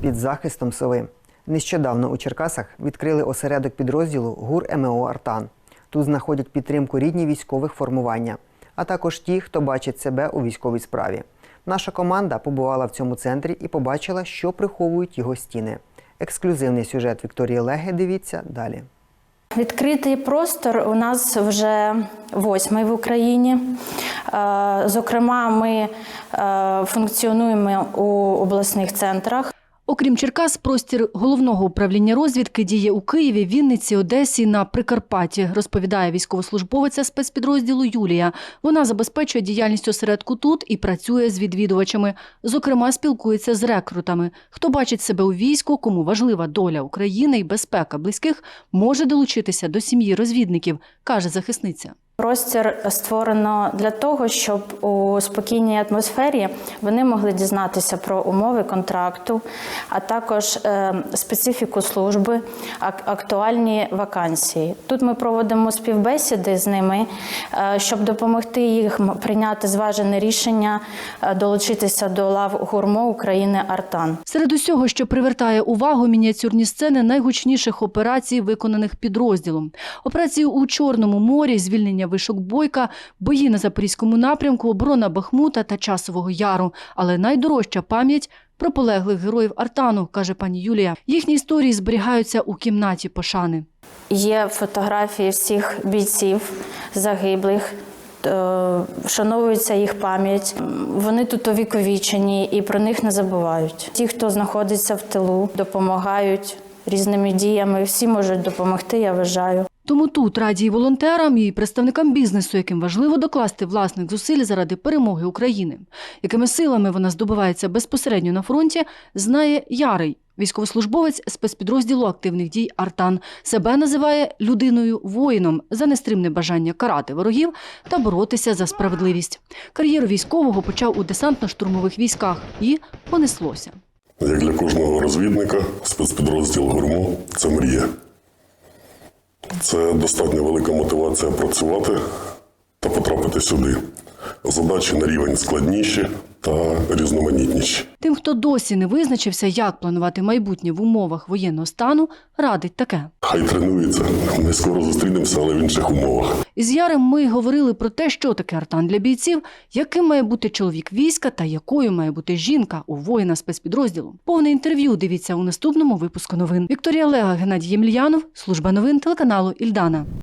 під захистом сови. Нещодавно у Черкасах відкрили осередок підрозділу ГУР МО Артан. Тут знаходять підтримку рідні військових формування, а також ті, хто бачить себе у військовій справі. Наша команда побувала в цьому центрі і побачила, що приховують його стіни. Ексклюзивний сюжет Вікторії Леги. Дивіться далі. Відкритий простор у нас вже восьмий в Україні. Е, Зокрема, ми е, функціонуємо у обласних центрах. Окрім Черкас, простір головного управління розвідки діє у Києві, Вінниці, Одесі на Прикарпатті, розповідає військовослужбовиця спецпідрозділу Юлія. Вона забезпечує діяльність осередку тут і працює з відвідувачами. Зокрема, спілкується з рекрутами. Хто бачить себе у війську, кому важлива доля України і безпека близьких, може долучитися до сім'ї розвідників, каже захисниця. Простір створено для того, щоб у спокійній атмосфері вони могли дізнатися про умови контракту, а також е, специфіку служби, ак- актуальні вакансії. Тут ми проводимо співбесіди з ними, е, щоб допомогти їх прийняти зважене рішення е, долучитися до лав гурмо України Артан. Серед усього, що привертає увагу, мініатюрні сцени найгучніших операцій, виконаних підрозділом. Операції у Чорному морі, звільнення вишок Бойка, бої на Запорізькому напрямку, оборона Бахмута та Часового Яру. Але найдорожча пам'ять про полеглих героїв Артану, каже пані Юлія. Їхні історії зберігаються у кімнаті пошани. Є фотографії всіх бійців загиблих. е, Вшановується їх пам'ять. Вони тут увіковічені і про них не забувають. Ті, хто знаходиться в тилу, допомагають різними діями. Всі можуть допомогти, я вважаю. Тому тут раді і волонтерам, і представникам бізнесу, яким важливо докласти власних зусиль заради перемоги України. Якими силами вона здобувається безпосередньо на фронті, знає Ярий, військовослужбовець спецпідрозділу активних дій Артан. Себе називає людиною-воїном за нестримне бажання карати ворогів та боротися за справедливість. Кар'єру військового почав у десантно-штурмових військах і понеслося. Як для кожного розвідника, спецпідрозділ гурмо це мрія. Це достатньо велика мотивація працювати та потрапити сюди. Задачі на рівень складніші та різноманітніші. Тим, хто досі не визначився, як планувати майбутнє в умовах воєнного стану, радить таке. Хай тренується. Ми скоро зустрінемося, але в інших умовах. Із Ярем ми говорили про те, що таке артан для бійців, яким має бути чоловік війська та якою має бути жінка у воїна спецпідрозділу. Повне інтерв'ю дивіться у наступному випуску новин. Вікторія Лега, Геннадій Ємельянов, служба новин телеканалу Ільдана.